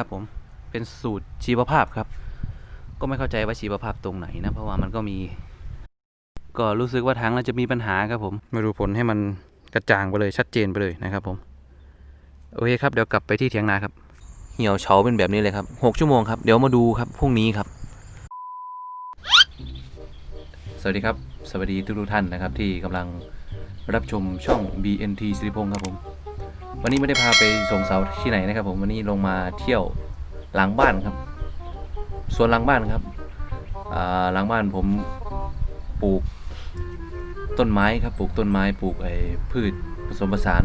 ครับผมเป็นสูตรชีวภาพครับ ก็ไม่เข้าใจว่าชีวภาพตรงไหนนะเพราะว่ามันก็มี ก็รู้สึกว่าทางเราจะมีปัญหาครับผมมาดูผลให้มันกระจ่างไปเลยชัดเจนไปเลยนะครับผมโอเคครับเดี๋ยวกลับไปที่เถียงนาครับ เหี่ยวเฉาเป็นแบบนี้เลยครับหกชั่วโมงครับเดี๋ยวมาดูครับพรุ่งนี้ครับ สวัสดีครับ สวัสดีทุกทุกท่านนะครับที่กำลังรับชมช่อง BNT สิริพงศ์ครับผม วันนี้ไม่ได้พาไปส่งเสาที่ไหนนะครับ ผมวันนี้ลงมาเที่ยวหลังบ้านครับสวนหลังบ้านครับหลังบ้านผมปลูกต้นไม้ครับปลูกต้นไม้ปลูกไอ้พืชผสมผสาน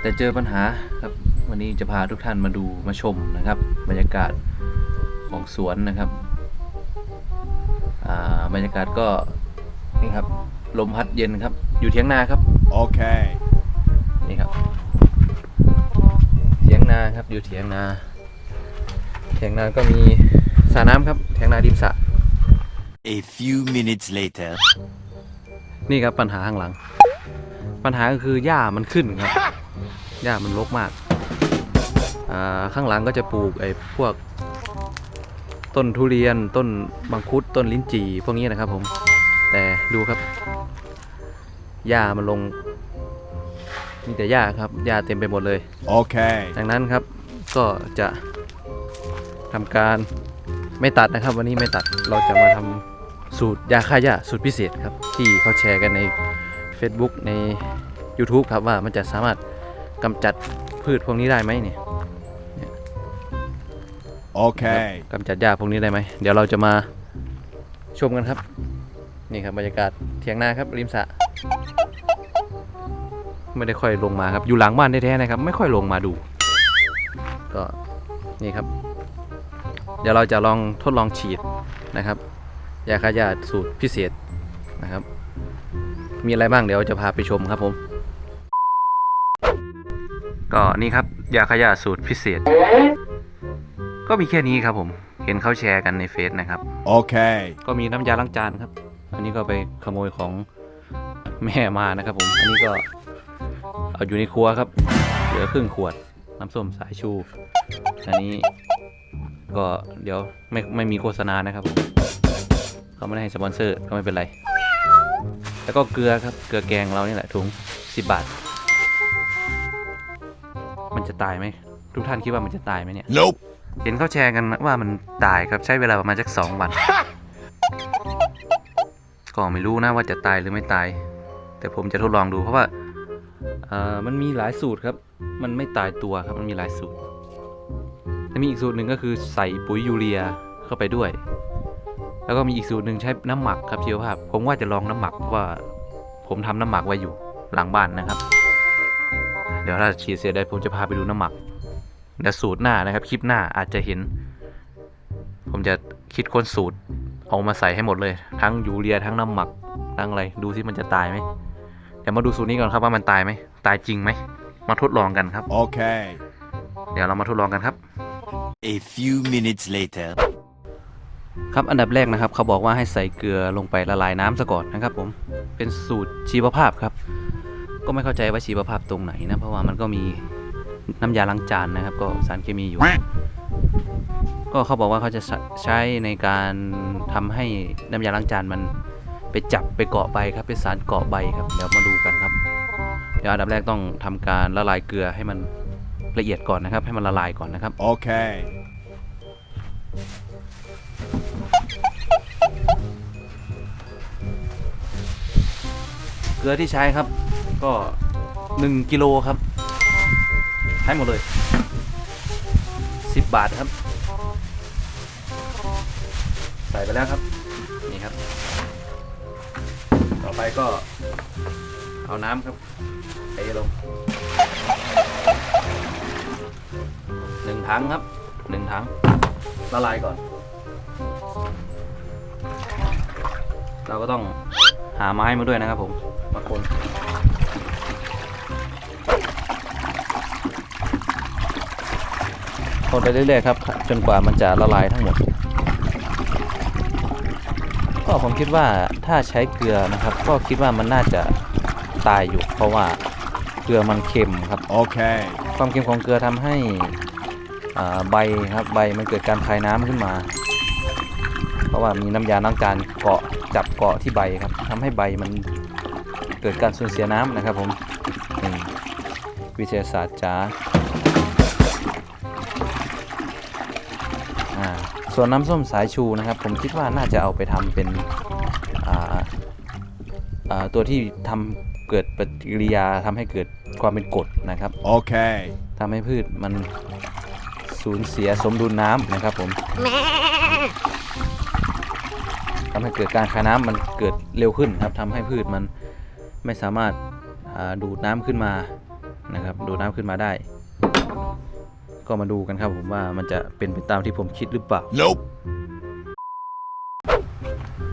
แต่เจอปัญหาครับวันนี้จะพาทุกท่านมาดูมาชมนะครับ บรรยากาศของสวนนะครับบรรยากาศก็นี่ครับลมพัดเย็นครับอยู่เทียงนาครับ Okay. นี่ครับเถียงนาครับอยู่เถียงนาเถียงนาก็มีสระน้ำครับเถียงนาริมสระ A few minutes later. นี่ครับปัญหาข้างหลัง ปัญหาก็คือหญ้ามันขึ้นครับหญ้ามันรกมากอ่าข้างหลังก็จะปลูกไอ้พวก ต้นทุเรียนต้นมังคุดต้นลิ้นจี่พวกนี้นะครับผมแต่ดูครับหญ้ามันลง มีแต่หญ้าครับหญ้าเต็มไปหมดเลย Okay. ดังนั้นครับก็จะทำการไม่ตัดนะครับ วันนี้ไม่ตัดเราจะมาทำสูตรยาฆ่าหญ้าสูตรพิเศษครับ ที่เขาแชร์กันใน Facebook ใน YouTube ครับว่ามันจะสามารถกำจัดพืชพวกนี้ได้ไหมเนี่ย Okay. กำจัดหญ้าพวกนี้ได้ไหมเดี๋ยวเราจะมาชมกันครับ นี่ครับบรรยากาศเถียงนาครับริมสระ ไม่ได้ค่อยลงมาครับ อยู่หลังบ้านแท้ๆนะครับ ไม่ค่อยลงมาดู ก็นี่ครับ เดี๋ยวเราจะลองทดลองฉีดนะครับ ยาฆ่าหญ้าสูตรพิเศษนะครับ มีอะไรบ้างเดี๋ยวจะพาไปชมครับผม ก็นี่ครับ ยาฆ่าหญ้าสูตรพิเศษ ก็มีแค่นี้ครับผม เห็นเขาแชร์กันในเฟซนะครับ Okay. ก็มีน้ำยาล้างจานครับ อันนี้ก็ไปขโมยของแม่มานะครับผม อันนี้ก็ เอาอยู่ในครัวครับ เหลือครึ่งขวด น้ำส้มสายชู อันนี้ ก็เดี๋ยวไม่ไม่มีโฆษณานะครับผมเขาไม่ได้ให้สปอนเซอร์ก็ไม่เป็นไร แล้วก็เกลือครับ เกลือแกงเรานี่แหละถุง 10 บาท มันจะตายไหม ทุกท่านคิดว่ามันจะตายไหมเนี่ย Nope. เห็นเขาแชร์กันว่ามันตายครับใช้เวลาประมาณสักสองวัน ก็ไม่รู้นะว่าจะตายหรือไม่ตาย แต่ผมจะทดลองดูเพราะว่าเอ่อ มันมีหลายสูตรครับ มันไม่ตายตัวครับ มันมีหลายสูตรแล้วมีอีกสูตรหนึ่งก็คือใส่ปุ๋ยยูเรียเข้าไปด้วย แล้วก็มีอีกสูตรหนึ่งใช้น้ำหมักครับชีวภาพ ผมว่าจะลองน้ำหมักเพราะว่าผมทำน้ำหมักไว้อยู่หลังบ้านนะครับ เดี๋ยวถ้าฉีดเสร็จได้ผมจะพาไปดูน้ำหมักเดี๋ยวสูตรหน้านะครับคลิปหน้าอาจจะเห็น ผมจะคิดค้นสูตรเอามาใส่ให้หมดเลย ทั้งยูเรียทั้งน้ำหมักทั้งอะไรดูซิมันจะตายไหม เดี๋ยวมาดูสูตรนี้ก่อนครับว่ามันตายไหมตายจริงไหมมาทดลองกันครับ Okay. เดี๋ยวเรามาทดลองกันครับ A few minutes later. ครับอันดับแรกนะครับ เขาบอกว่าให้ใส่เกลือลงไปละลายน้ำซะก่อนนะครับ ผมเป็นสูตรชีวภาพครับ ก็ไม่เข้าใจว่าชีวภาพตรงไหนนะเพราะว่ามันก็มีน้ำยาล้างจานนะครับ ก็สารเคมีอยู่ ก็เขาบอกว่าเขาจะใช้ใช้ในการทำให้น้ำยาล้างจานมัน ไปจับไปเกาะใบครับเป็นสารเกาะใบครับเดี๋ยวมาดูกันครับ เดี๋ยวอันดับแรกต้องทำการละลายเกลือให้มันละเอียดก่อนนะครับ ให้มันละลายก่อนนะครับ Okay. เกลือที่ใช้ครับ ก็1กิโลครับใช้หมดเลย 10 บาทครับ ใส่ไปแล้วครับ นี่ครับต่อ ไปก็เอาน้ำครับเทลงหนึ่งถังครับหนึ่งถังละลายก่อน เราก็ต้องหาไม้มาด้วยนะครับผมมาคนคนไปเรื่อยๆครับ จนกว่ามันจะละลายทั้งหมด ก็ผมคิดว่าถ้าใช้เกลือนะครับ ก็คิดว่ามันน่าจะตายอยู่ เพราะว่าเกลือมันเค็มครับ Okay. ความเค็มของเกลือทำให้อ่าใบครับใบมันเกิดการคายน้ำขึ้นมา เพราะว่ามีน้ำยาล้างจานเกาะจับเกาะที่ใบครับทำให้ใบมันเกิดการสูญเสียน้ำนะครับผมนี่วิทยาศาสตร์จ๋า ส่วนน้ำส้มสายชูนะครับ ผมคิดว่าน่าจะเอาไปทำเป็นอ่าอ่าตัวที่ทำเกิดปฏิกิริยาทำให้เกิดความเป็นกรดนะครับ Okay. ทำให้พืชมันสูญเสียสมดุลน้ำนะครับผมทำให้เกิดการคายน้ำมันเกิดเร็วขึ้นครับทำให้พืชมันไม่สามารถอ่าดูดน้ำขึ้นมานะครับดูดน้ำขึ้นมาได้ ก็มาดูกันครับผมว่ามันจะเป็นไปตามที่ผมคิดหรือเปล่า Nope.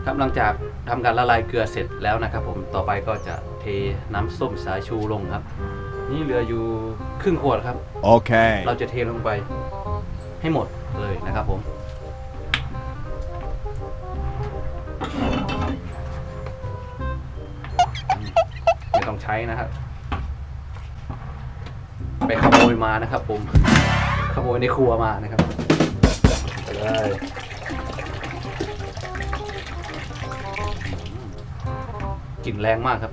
ครับหลังจากทำการละลายเกลือเสร็จแล้วนะครับผมต่อไปก็จะเทน้ำส้มสายชูลงครับ นี่เหลืออยู่ครึ่งขวดครับ Okay. เราจะเทลงไปให้หมดเลยนะครับผมไม่ต้องใช้นะครับ ไปขโมยมานะครับผม ขโมยในครัวมานะครับไปเลยกลิ่นแรงมากครับ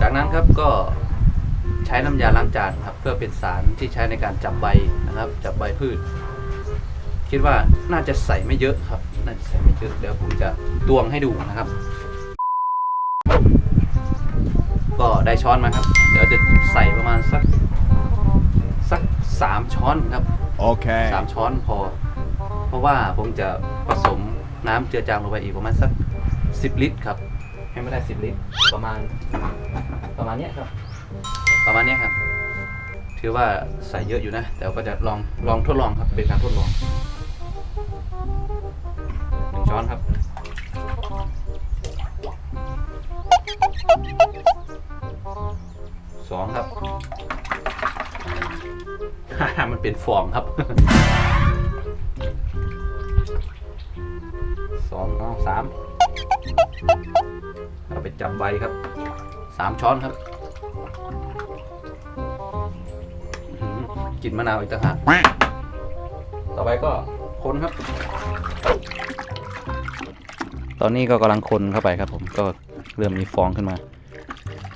จากนั้นครับก็ใช้น้ำยาล้างจานครับ เพื่อเป็นสารที่ใช้ในการจับใบนะครับ จับใบพืช คิดว่าน่าจะใส่ไม่เยอะครับ น่าจะใส่ไม่เยอะเดี๋ยวผมจะตวงให้ดูนะครับ ก็ได้ช้อนมาครับเดี๋ยว จะใส่ประมาณสักสักสามช้อนครับ Okay. สามช้อนพอ เพราะว่าผมจะผสมน้ำเจือจางลงไปอีกประมาณสักสิบลิตรครับ ให้ไม่ได้สิบลิตรประมาณประมาณเนี้ยครับ ประมาณเนี้ยครับ ถือว่าใส่เยอะอยู่นะ แต่ก็จะลองลองทดลองครับเป็นการทดลองหนึ่งช้อนครับ สองครับ มันเป็นฟองครับ สองเอาสามเอาไปจับใบครับ สามช้อนครับอื้อหือกลิ่นมะนาวอีกต่างหากต่อไปก็คนครับ ตอนนี้ก็กำลังคนเข้าไปครับผม ก็เริ่มมีฟองขึ้นมา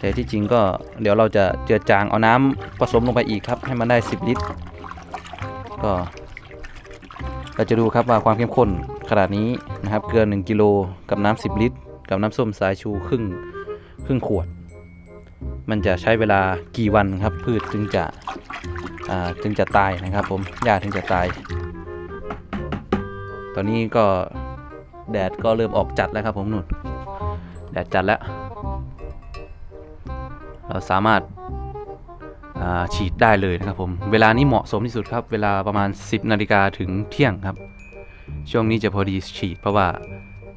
แต่ที่จริงก็เดี๋ยวเราจะเจือจางเอาน้ำผสมลงไปอีกครับ ให้มันได้ 10 ลิตร ก็เราจะดูครับว่าความเข้มข้นขนาดนี้นะครับ เกลือ 1 กิโลกับน้ำ10 ลิตร กับน้ำส้มสายชูครึ่งครึ่งขวด มันจะใช้เวลากี่วันครับ พืชจึงจะอ่าจึงจะตายนะครับผมหญ้าถึงจะตาย ตอนนี้ก็แดดก็เริ่มออกจัดแล้วครับผมนุ่น แดดจัดแล้ว เราสามารถฉีดได้เลยนะครับผม เวลานี้เหมาะสมที่สุดครับ เวลาประมาณ 10นาฬิกาถึงเที่ยงครับ ช่วงนี้จะพอดีฉีดเพราะว่า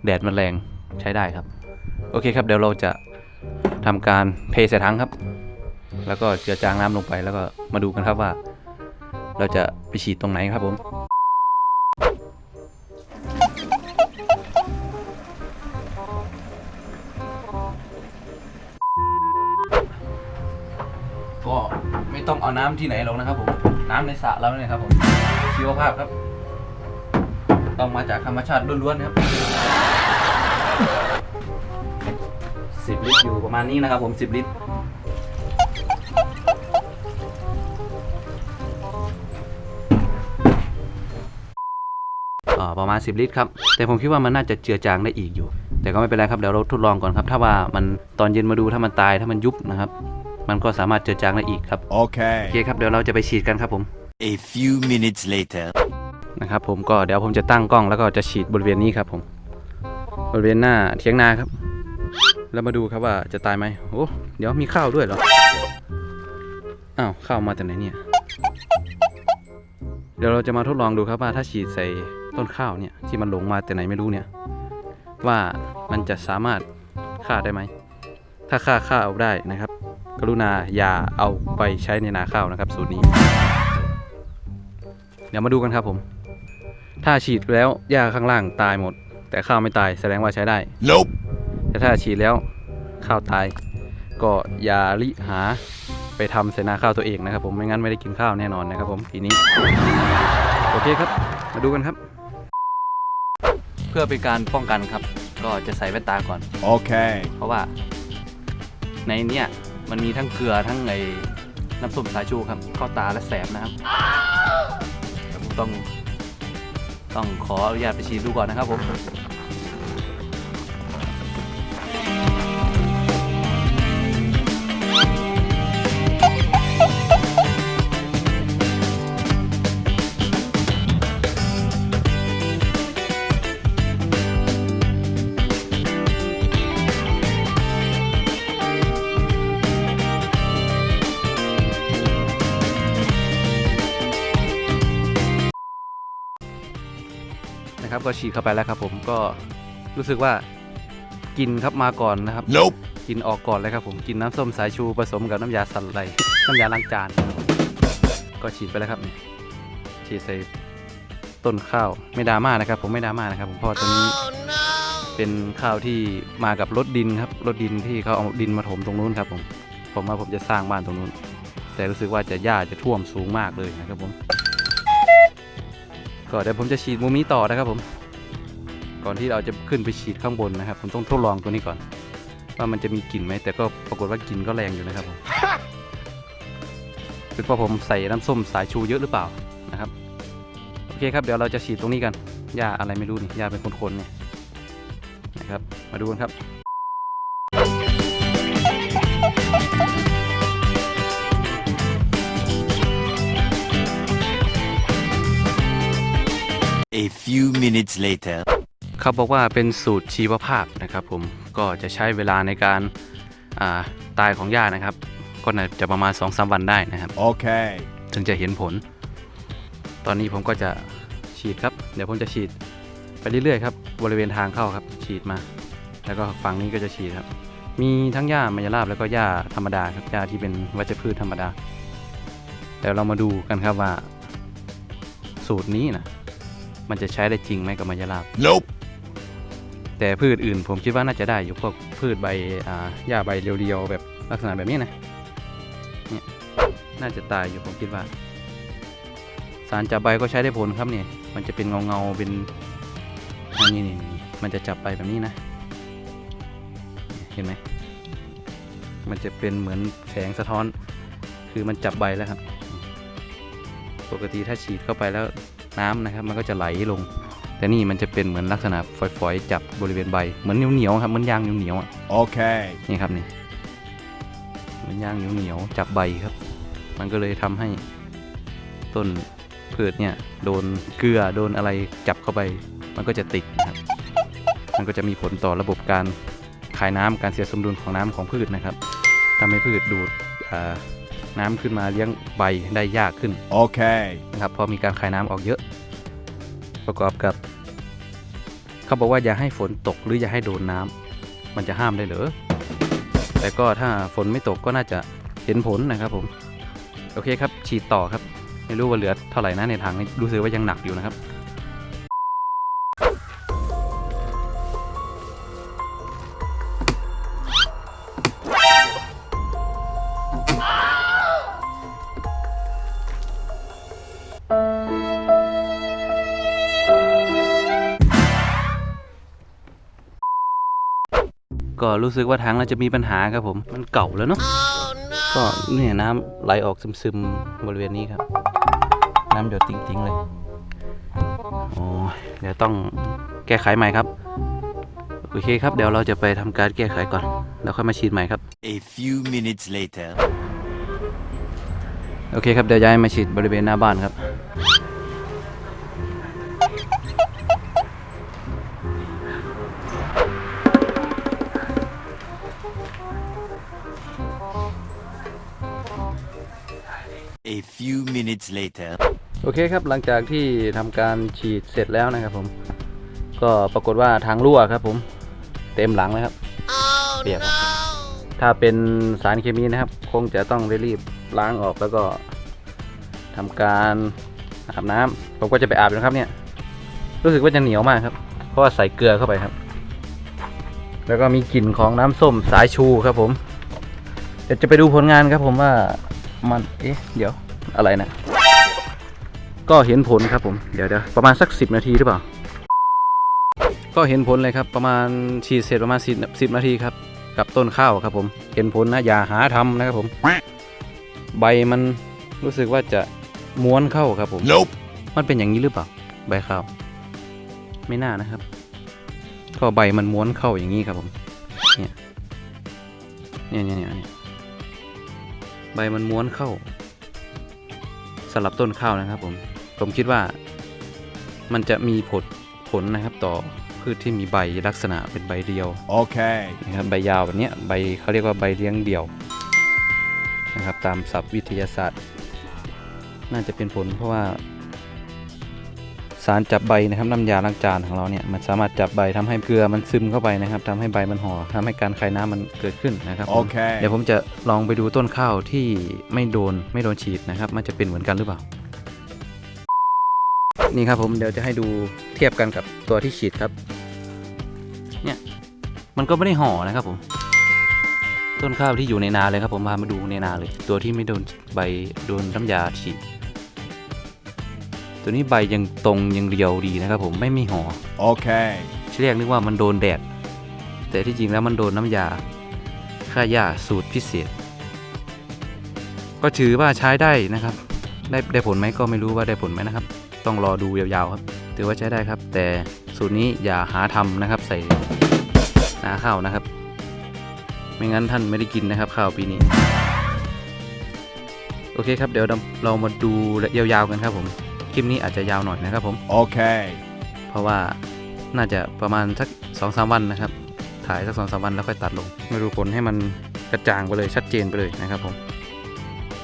แดดมันแรงใช้ได้ครับ โอเคครับเดี๋ยวเราจะทำการเทใส่ถังครับ แล้วก็เจือจางน้ำลงไปแล้วก็มาดูกันครับว่า เราจะไปฉีดตรงไหนครับผม ต้องเอาน้ำที่ไหนหรอกนะครับผมน้ำในสระเราเนี่ยครับผมชีวภาพครับ ต้องมาจากธรรมชาติล้วนๆนะครับสิบลิตรอยู่ประมาณนี้นะครับผมสิบลิตรประมาณ 10 ลิตรครับ แต่ผมคิดว่ามันน่าจะเจือจางได้อีกอยู่ แต่ก็ไม่เป็นไรครับ เดี๋ยวเราทดลองก่อนครับ ถ้าว่ามันตอนเย็นมาดูถ้ามันตายถ้ามันยุบนะครับ มันก็สามารถเจือจางได้อีกครับ โอเค Okay. ครับ เดี๋ยวเราจะไปฉีดกันครับผม A few minutes later. นะครับผมก็เดี๋ยวผมจะตั้งกล้องแล้วก็จะฉีดบริเวณนี้ครับผม บริเวณหน้าเทียงนาครับ แล้วมาดูครับว่าจะตายไหมโอ้เดี๋ยวมีข้าวด้วยเหรอ อ้าวข้าวมาแต่ไหนเนี่ย เดี๋ยวเราจะมาทดลองดูครับว่าถ้าฉีดใส่ต้นข้าวเนี่ยที่มันหลงมาแต่ไหนไม่รู้เนี่ย ว่ามันจะสามารถฆ่าได้ไหม ถ้าฆ่าฆ่าเอาได้นะครับ กรุณาอย่าเอาไปใช้ในนาข้าวนะครับ สูตรนี้ เดี๋ยวมาดูกันครับผม ถ้าฉีดแล้วหญ้าข้างล่างตายหมด แต่ข้าวไม่ตายแสดงว่าใช้ได้ Nope. แต่ถ้าฉีดแล้วข้าวตาย ก็อย่าริหาไปทำใส่นาข้าวตัวเองนะครับ ผมไม่งั้นไม่ได้กินข้าวแน่นอนนะครับผมปีนี้โอเคครับ มาดูกันครับ เพื่อเป็นการป้องกันครับ ก็จะใส่แว่นตาก่อน Okay. เพราะว่า ในเนี้ยมันมีทั้งเกลือทั้งไอ้น้ำส้มสายชูครับ เข้าตาและแสบนะครับผมต้องต้องขออนุญาตไปฉีดดูก่อนนะครับผม นะครับ ก็ฉีดเข้าไปแล้วครับ ผมก็รู้สึกว่ากินครับมาก่อนนะครับ Nope. กินออกก่อนเลยครับผมกินน้ำส้มสายชูผสมกับน้ำยาสันไลน้ำยาล้างจานก็ฉีดไปแล้วครับนี่ฉีดใส่ต้นข้าวไม่ดราม่านะครับ ผมไม่ดราม่านะครับ ผมเพราะว่าตัวนี้เป็นข้าวที่มากับรถดินครับรถดินที่เขาเอาดินมาถมตรงนู้นครับผมผมว่าผมจะสร้างบ้านตรงนู้น แต่รู้สึกว่าจะหญ้าจะท่วมสูงมากเลยนะครับผม ก็เดี๋ยวผมจะฉีดมุมนี้ต่อนะครับผม ก่อนที่เราจะขึ้นไปฉีดข้างบนนะครับ ผมต้องทดลองตัวนี้ก่อน ว่ามันจะมีกลิ่นไหมแต่ก็ปรากฏว่ากลิ่นก็แรงอยู่นะครับผมเป็นเพราะผมใส่น้ำส้มสายชูเยอะหรือเปล่านะครับโอเคครับเดี๋ยวเราจะฉีดตรงนี้กันหญ้าอะไรไม่รู้นี่หญ้าเป็นคนๆเนี่ยนะครับ มาดูกันครับ few minutes later. เขาบอกว่าเป็นสูตรชีวภาพนะครับผมก็จะใช้เวลาในการอ่าตายของหญ้านะครับ ก็น่าจะประมาณ2อสวันได้นะครับ Okay. ถึงจะเห็นผล ตอนนี้ผมก็จะฉีดครับ เดี๋ยวผมจะฉีดไปเรื่อยๆครับ บริเวณทางเข้าครับ ฉีดมา แล้วก็ฝั่งนี้ก็จะฉีดครับ มีทั้งหญ้ามายาลาบแล้วก็หญ้าธรรมดาครับหญ้าที่เป็นวัชพืชธรรมดาเดี๋ยวเรามาดูกันครับว่าสูตรนี้นะ มันจะใช้ได้จริงไหมกับมายาลาบ Nope. แต่พืชอื่นผมคิดว่าน่าจะได้อยู่พวกพืชใบอ่าหญ้าใบเรียวๆแบบลักษณะแบบนี้นะเนี่ยน่าจะตายอยู่ผมคิดว่า สารจับใบก็ใช้ได้ผลครับเนี่ย มันจะเป็นเงาเงาๆเป็นอันนี้นี่นี่มันจะจับใบแบบนี้นะ เห็นไหมมันจะเป็นเหมือนแสงสะท้อน คือมันจับใบแล้วครับ ปกติถ้าฉีดเข้าไปแล้ว น้ำนะครับ มันก็จะไหลลง แต่นี่มันจะเป็นเหมือนลักษณะฝอยๆ จับบริเวณใบ เหมือนเหนียวๆครับ เหมือนยางเหนียวๆอะ Okay. นี่ครับนี่ เหมือนยางเหนียวๆจับใบครับ มันก็เลยทำให้ต้นพืชเนี่ยโดนเกลือโดนอะไรจับเข้าไป มันก็จะติดนะครับ มันก็จะมีผลต่อระบบการคายน้ำการเสียสมดุลของน้ำของพืชนะครับทำให้พืชดูดอ่า น้ำขึ้นมาเลี้ยงใบได้ยากขึ้น Okay. นะครับเพอมีการคายน้ำออกเยอะ ประกอบกับ เขาบอกว่าอย่าให้ฝนตกหรืออย่าให้โดนน้ำมันจะห้ามได้เหรอแต่ก็ถ้าฝนไม่ตกก็น่าจะเห็นผลนะครับผม โอเคครับฉีดต่อครับ ไม่รู้ว่าเหลือเท่าไหร่นะในถังนี้รู้สึกว่ายังหนักอยู่นะครับ ก็รู้สึกว่าถังเราจะมีปัญหาครับผม มันเก่าแล้วเนาะ ก็เนี่ยน้ำไหลออกซึมๆบริเวณนี้ครับ น้ำหยดจริงๆเลย โอ้ยเดี๋ยวต้องแก้ไขใหม่ครับ โอเคครับ เดี๋ยวเราจะไปทำการแก้ไขก่อน แล้วค่อยมาฉีดใหม่ครับ A few minutes later. โอเคครับ เดี๋ยวย้ายมาฉีดบริเวณหน้าบ้านครับ A few minutes later. โอเคครับหลังจากที่ทำการฉีดเสร็จแล้วนะครับผม ก็ปรากฏว่าทางรั่วครับผม เต็มหลังเลยครับเปียกครับถ้าเป็นสารเคมีนะครับ คงจะต้องรีบล้างออกแล้วก็ทำการอาบน้ำผมก็จะไปอาบนะครับเนี่ยรู้สึกว่าจะเหนียวมากครับ เพราะว่าใส่เกลือเข้าไปครับ แล้วก็มีกลิ่นของน้ำส้มสายชูครับผม เดี๋ยวจะไปดูผลงานครับผมว่า มันเอ๊ะเดี๋ยวอะไรนะ ก็เห็นผลครับผมเดี๋ยวเดี๋ยวประมาณสักสิบนาทีหรือเปล่า ก็เห็นผลเลยครับประมาณฉีดเสร็จประมาณสิบสิบนาทีครับ กับต้นข้าวครับผมเห็นผลนะอย่าหาทำนะครับผม ใบมันรู้สึกว่าจะม้วนเข้าครับผม Nope. มันเป็นอย่างนี้หรือเปล่า ใบข้าว ไม่น่านะครับ ก็ใบมันม้วนเข้าอย่างนี้ครับผม เนี่ย เนี่ยเนี่ยเนี่ยเนี่ย ใบมันม้วนเข้าสลับต้นข้าวนะครับผม ผมคิดว่ามันจะมีผลผลนะครับต่อพืชที่มีใบลักษณะเป็นใบเดียว Okay. นะครับใบยาวแบบเนี้ยใบเขาเรียกว่าใบเลี้ยงเดี่ยวนะครับตามศัพท์วิทยาศาสตร์ น่าจะเป็นผลเพราะว่า สารจับใบนะครับน้ำยาล้างจานของเราเนี่ยมันสามารถจับใบทำให้เกลือมันซึมเข้าไปนะครับทำให้ใบมันห่อทำให้การคายน้ำมันเกิดขึ้นนะครับผม Okay. เดี๋ยวผมจะลองไปดูต้นข้าวที่ไม่โดนไม่โดนฉีดนะครับมันจะเป็นเหมือนกันหรือเปล่า นี่ครับผมเดี๋ยวจะให้ดูเทียบกันกับตัวที่ฉีดครับเนี่ยมันก็ไม่ได้ห่อนะครับผมต้นข้าวที่อยู่ในนาเลยครับผมพามาดูในนาเลย ตัวที่ไม่โดนใบโดนน้ำยาฉีด ตัวนี้ใบยังตรงยังเรียวดีนะครับผมไม่มีห่อ Okay. ที่แรกนึกว่ามันโดนแดด แต่ที่จริงแล้วมันโดนน้ำยาฆ่าหญ้าสูตรพิเศษ ก็ถือว่าใช้ได้นะครับ ได้ได้ผลไหมก็ไม่รู้ว่าได้ผลไหมนะครับ ต้องรอดูยาวๆครับ ถือว่าใช้ได้ครับ แต่สูตรนี้อย่าหาทำนะครับ ใส่นาข้าวนะครับ ไม่งั้นท่านไม่ได้กินนะครับข้าวปีนี้โอเคครับ เดี๋ยวเราเรามาดูยาวๆกันครับผมค ลิปนี้อาจจะยาวหน่อยนะครับผม Okay. เพราะว่าน่าจะประมาณสักสองสามวันนะครับ ถ่ายสักสองสามวันแล้วค่อยตัดลงมาดูผลให้มันกระจ่างไปเลยชัดเจนไปเลยนะครับผม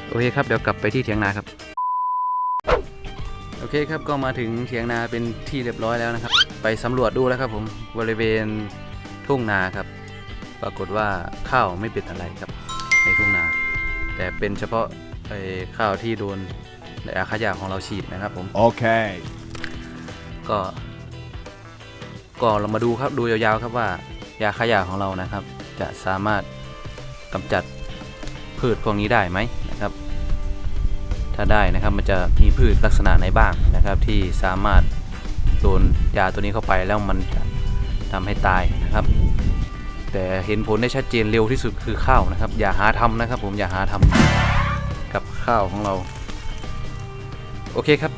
โอเคครับเดี๋ยวกลับไปที่เถียงนาครับ โอเคครับก็มาถึงเถียงนาเป็นที่เรียบร้อยแล้วนะครับ ไปสำรวจดูแล้วครับผมบริเวณทุ่งนาครับ ปรากฏว่าข้าวไม่เป็นอะไรครับในทุ่งนา แต่เป็นเฉพาะไอ้ข้าวที่โดน ในอาขยะของเราฉีดนะครับผม Okay. ก็ ก็เรามาดูครับดูยาวๆครับว่ายาขยะของเรานะครับ จะสามารถกำจัดพืชพวกนี้ได้ไหมนะครับ ถ้าได้นะครับมันจะมีพืชลักษณะไหนบ้างนะครับ ที่สามารถโดนยาตัวนี้เข้าไปแล้วมันจะทำให้ตายนะครับ แต่เห็นผลได้ชัดเจนเร็วที่สุดคือข้าวนะครับ อย่าหาทำนะครับ ผมอย่าหาทำกับข้าวของเรา โอเคครับ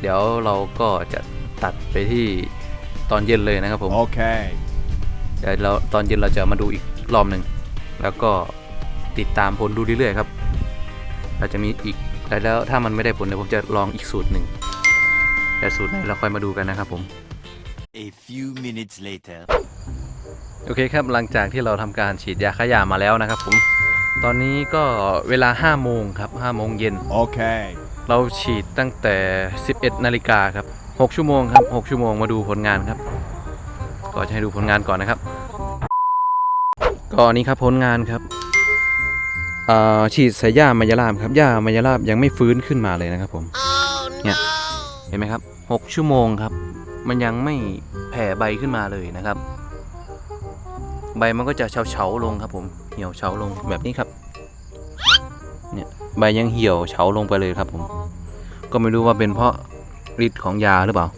เดี๋ยวเราก็จะตัดไปที่ตอนเย็นเลยนะครับผม Okay. เดี๋ยวเราตอนเย็นเราจะมาดูอีกรอบหนึ่งแล้วก็ติดตามผลดูเรื่อยๆครับเราจะมีอีกแล้วถ้ามันไม่ได้ผลเดี๋ยวผมจะลองอีกสูตรหนึ่งแต่สูตรไหนเราค่อยมาดูกันนะครับผม A few minutes later. โอเคครับหลังจากที่เราทำการฉีดยาฆ่าหญ้ามาแล้วนะครับผม ตอนนี้ก็เวลา5โมงครับ5โมงเย็น Okay. เราฉีดตั้งแต่ 11 นาฬิกาครับ 6 ชั่วโมงครับ 6 ชั่วโมงมาดูผลงานครับ ก็จะให้ดูผลงานก่อนนะครับก็อันนี้ครับผลงานครับเอ่อฉีดใส่หญ้ามายาลามครับหญ้ามายาลามยังไม่ฟื้นขึ้นมาเลยนะครับผมเนี่ยเห็นไหมครับ 6 ชั่วโมงครับ มันยังไม่แผ่ใบขึ้นมาเลยนะครับ ใบมันก็จะเฉาๆลงครับผมเหี่ยวเฉาลงแบบนี้ครับเนี่ยใบยังเหี่ยวเฉาลงไปเลยครับผม ก็ไม่รู้ว่าเป็นเพราะฤทธิ์ของยาหรือเปล่า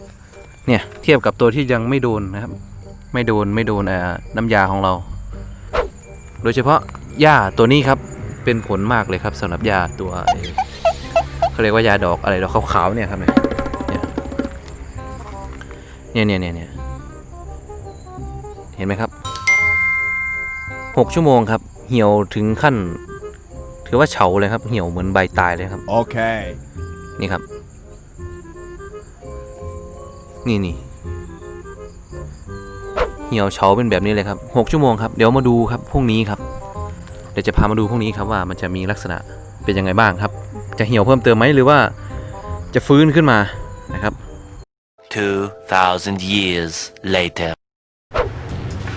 เนี่ยเทียบกับตัวที่ยังไม่โดนนะครับ ไม่โดนไม่โดนเอ่อน้ำยาของเรา โดยเฉพาะหญ้าตัวนี้ครับเป็นผลมากเลยครับสำหรับยาตัวเขาเรียกว่ายาดอกอะไรดอกขาวๆเนี่ยครับเนี่ยเนี่ยเนี่ยเนี่ยเห็นไหมครับหกชั่วโมงครับ เหี่ยวถึงขั้น ถือว่าเฉาเลยครับ เหี่ยวเหมือนใบตายเลยครับ Okay. นี่ครับ นี่นี่เหี่ยวเฉาเป็นแบบนี้เลยครับหกชั่วโมงครับ เดี๋ยวมาดูครับพรุ่งนี้ครับ เดี๋ยวจะพามาดูพรุ่งนี้ครับว่ามันจะมีลักษณะเป็นยังไงบ้างครับ จะเหี่ยวเพิ่มเติมไหมหรือว่าจะฟื้นขึ้นมานะครับ 2,000 years later.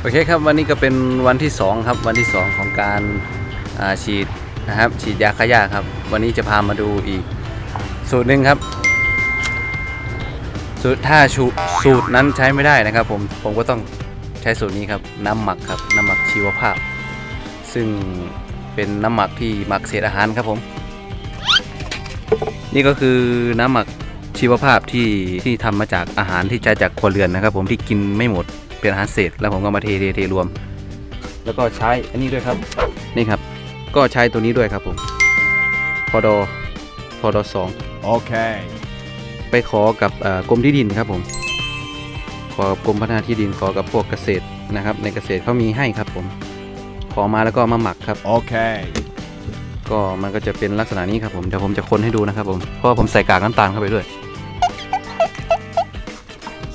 โอเคครับวันนี้ก็เป็นวันที่ 2 ครับ วันที่ 2 ของการอ่าฉีดนะครับ ฉีดยาฆ่าหญ้าครับ วันนี้จะพามาดูอีก สูตรหนึ่งครับ สูตรถ้าชูสูตรนั้นใช้ไม่ได้นะครับผมผมก็ต้องใช้สูตรนี้ครับน้ำหมักครับน้ำหมักชีวภาพ ซึ่งเป็นน้ำหมักที่หมักเศษอาหารครับผม นี่ก็คือน้ำหมักชีวภาพที่ที่ทำมาจากอาหารที่ใช้จากครัวเรือนนะครับ ผมที่กินไม่หมดเป็นอาหารเศษ แล้วผมก็มาเทเทเทรวม แล้วก็ใช้อันนี้ด้วยครับนี่ครับ ก็ใช้ตัวนี้ด้วยครับผมพอดอ อดอสอง Okay. ไปขอกับเอ่อกรมที่ดินครับผม ขอกับกรมพัฒนาที่ดินขอกับพวกเกษตรนะครับ ในเกษตรเขามีให้ครับผม ขอมาแล้วก็เอามาหมักครับ Okay. ก็มันก็จะเป็นลักษณะนี้ครับผม เดี๋ยวผมจะคนให้ดูนะครับผม เพราะว่าผมใส่กากน้ำตาลเข้าไปด้วย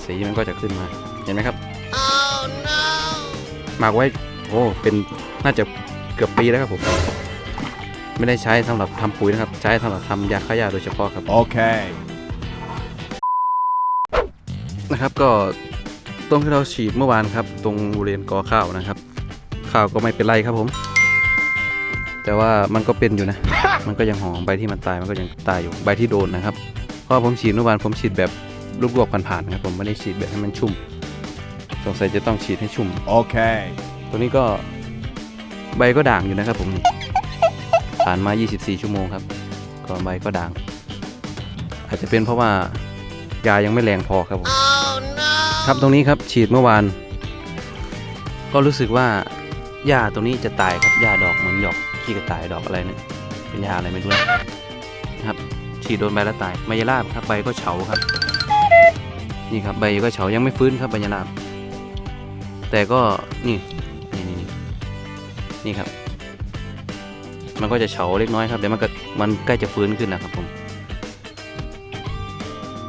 สีมันก็จะขึ้นมา เห็นไหมครับหมักไว้ โอ้ เป็นน่าจะเกือบปีแล้วครับผม ไม่ได้ใช้สำหรับทำปุ๋ยนะครับ ใช้สำหรับทำยาฆ่าหญ้าโดยเฉพาะครับ Okay. นะครับก็ตรงที่เราฉีดเมื่อวานครับ ตรงบริเวณกอข้าวนะครับ ข้าวก็ไม่เป็นไรครับผม แต่ว่ามันก็เป็นอยู่นะ มันก็ยังหอมใบที่มันตายมันก็ยังตายอยู่ใบที่โดนนะครับ เพราะว่าผมฉีดเมื่อวานผมฉีดแบบลวกๆผ่านๆนะครับผมไม่ได้ฉีดแบบให้มันชุ่มสงสัยจะต้องฉีดให้ชุ่ม Okay. ตัวนี้ก็ใบก็ด่างอยู่นะครับผมนี่ ผ่านมา 24 ชั่วโมงครับก็ใบก็ด่าง อาจจะเป็นเพราะว่ายายังไม่แรงพอครับผมครับตรงนี้ครับฉีดเมื่อวาน ก็รู้สึกว่าหญ้าตรงนี้จะตายครับหญ้าดอกเหมือนหยอกขี้กระต่ายดอกอะไรเนี่ยเป็นหญ้าอะไรไม่รู้นะครับ ฉีดโดนใบแล้วตายใบยาลาบครับใบก็เฉาครับ นี่ครับใบก็เฉายังไม่ฟื้นครับใบยาลาบแต่ก็นี่นี่นี่นี่นี่ครับ มันก็จะเฉาเล็กน้อยครับเดี๋ยวมันก็มันใกล้จะฟื้นขึ้นนะครับผม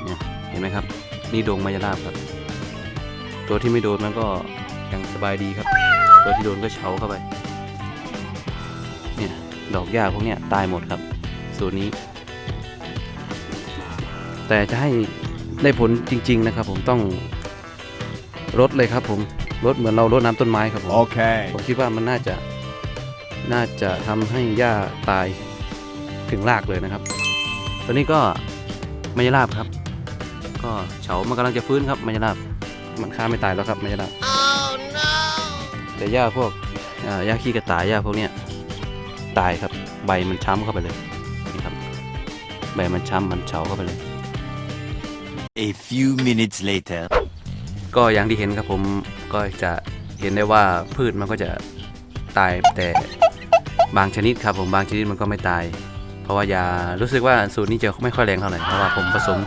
เนี่ยเห็นไหมครับ นี่ดงมายาลาบครับ ตัวที่ไม่โดนมันก็ยังสบายดีครับ ตัวที่โดนก็เฉาเข้าไปเนี่ยดอกหญ้าพวกเนี้ยตายหมดครับสูตรนี้ แต่จะให้ได้ผลจริง ๆ นะครับ ผมต้องรดเลยครับผมรดเหมือนเรารดน้ำต้นไม้ครับผม Okay. ผมคิดว่ามันน่าจะ น่าจะทำให้หญ้าตายถึงรากเลยนะครับ ตัวนี้ก็มายาลาบครับ ก็เฉามันกำลังจะฟื้นครับมายาลาบมันฆ่าไม่ตายแล้วครับมายาลาบแต่หญ้าพวกอ่าหญ้าขี้กระต่ายหญ้าพวกเนี้ยตายครับใบมันช้ำเข้าไปเลยนี่ครับใบมันช้ำมันเฉาเข้าไปเลย A few minutes later. ก็อย่างที่เห็นครับผมก็จะเห็นได้ว่าพืชมันก็จะตายแต่ บางชนิดครับผมบางชนิดมันก็ไม่ตาย เพราะว่ายารู้สึกว่าสูตรนี้จะไม่ค่อยแรงเท่าไหร่เพราะว่าผมผสม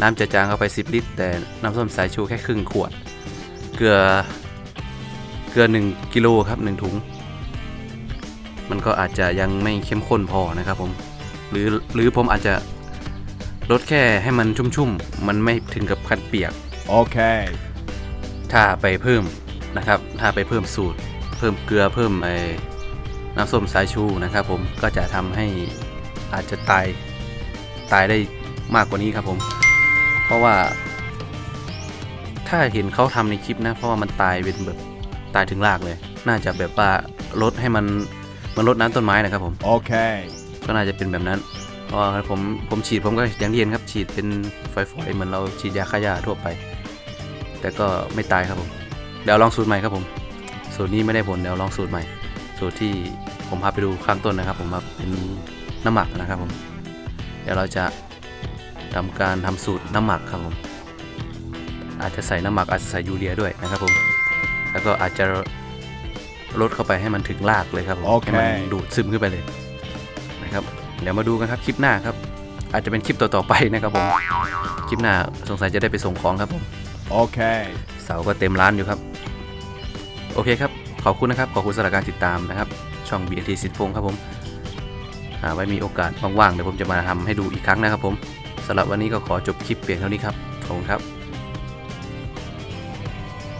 น้ำจะจางเข้าไป 10 ลิตร แต่น้ำส้มสายชูแค่ครึ่งขวด เกลือเกลือ1กิโลครับ1ถุง มันก็อาจจะยังไม่เข้มข้นพอนะครับผมหรือหรือผมอาจจะลดแค่ให้มันชุ่มๆ มันไม่ถึงกับคันเปียก Okay. ถ้าไปเพิ่มนะครับ ถ้าไปเพิ่มสูตร เพิ่มเกลือเพิ่มไอ้ น้ำส้มสายชูนะครับ ผมก็จะทำให้อาจจะตายตายได้มากกว่านี้ครับผม เพราะว่า ถ้าเห็นเขาทำในคลิปนะ เพราะว่ามันตายเป็นแบบตายถึงรากเลย น่าจะแบบว่าลดให้มันมันลดน้ำต้นไม้นะครับผม Okay. ก็น่าจะเป็นแบบนั้นเพราะว่าผมผมฉีดผมก็อย่างที่เห็นครับ ฉีดเป็นฝอยๆเหมือนเราฉีดยาฆ่าหญ้าทั่วไป แต่ก็ไม่ตายครับผม เดี๋ยวลองสูตรใหม่ครับผม สูตรนี้ไม่ได้ผลเดี๋ยวลองสูตรใหม่ สูตรที่ ผมพาไปดูข้างต้นนะครับ ผมว่าเป็นน้ำหมักนะครับผม เดี๋ยวเราจะทำการทำสูตรน้ำหมักครับผม อาจจะใส่น้ำหมักอาจจะใส่ยูเรียด้วยนะครับผม แล้วก็อาจจะลดเข้าไปให้มันถึงรากเลยครับผมโอเคให้มันดูดซึมขึ้นไปเลยนะครับ เดี๋ยวมาดูกันครับคลิปหน้าครับ อาจจะเป็นคลิปต่อๆไปนะครับผม คลิปหน้าสงสัยจะได้ไปส่งของครับผม Okay. เสาก็เต็มร้านอยู่ครับ โอเคครับ ขอบคุณนะครับ ขอบคุณสำหรับการติดตามนะครับ ช่อง BAT สิทธิพงศ์ครับผมอ่าไว้มีโอกาสว่างๆเดี๋ยวผมจะมาทำให้ดูอีกครั้งนะครับผมสำหรับวันนี้ก็ขอจบคลิปเพียงเท่านี้ครับขอบคุณครับ